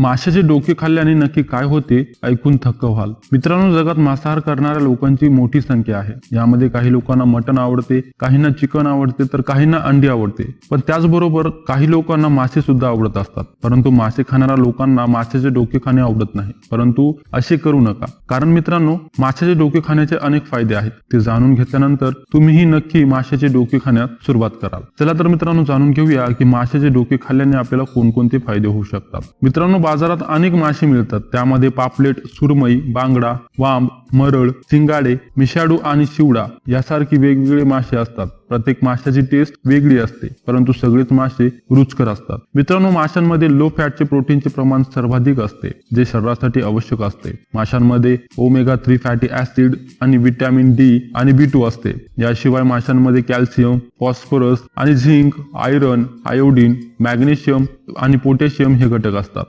माशाचे डोके खाल्ल्याने नक्की काय होते ऐकून थक्क व्हाल. मित्रांनो जगात मांसाहार करणाऱ्या लोकांची मोठी संख्या आहे. यामध्ये काही लोकांना मटण आवडते काहींना चिकन आवडते तर काहींना अंडी आवडते. पण त्याचबरोबर काही लोकांना मासे सुद्धा आवडत असतात. परंतु मासे खाणाऱ्या लोकांना माशाचे डोके खाणे आवडत नाही. परंतु असे करू नका. कारण मित्रांनो माशाचे डोके खाण्याचे अनेक फायदे आहेत. ते जाणून घेतल्यानंतर तुम्हीही नक्की माशाचे डोके खाण्यास सुरुवात कराल. चला तर मित्रांनो जाणून घेऊया की माशाचे डोके खाल्ल्याने आपल्याला कोणकोणते फायदे होऊ शकतात. मित्रांनो बाजारात अनेक मासे मिळतात. त्यामध्ये पापलेट सुरमई बांगडा वांब मरळ सिंगाडे मिशाडू आणि शिवडा यासारखी वेगवेगळे मासे असतात. प्रत्येक माशाची टेस्ट वेगळी असते परंतु सगळेच मासे रुचकर असतात. मित्रांनो माशांमध्ये लो फॅटचे प्रोटीनचे प्रमाण सर्वाधिक असते जे शरीरासाठी आवश्यक असते. माशांमध्ये ओमेगा थ्री फॅटी ऍसिड आणि व्हिटॅमिन डी आणि बी टू असते. याशिवाय माशांमध्ये कॅल्शियम फॉस्फरस आणि झिंक आयरन आयोडीन मॅग्नेशियम आणि पोटॅशियम हे घटक असतात.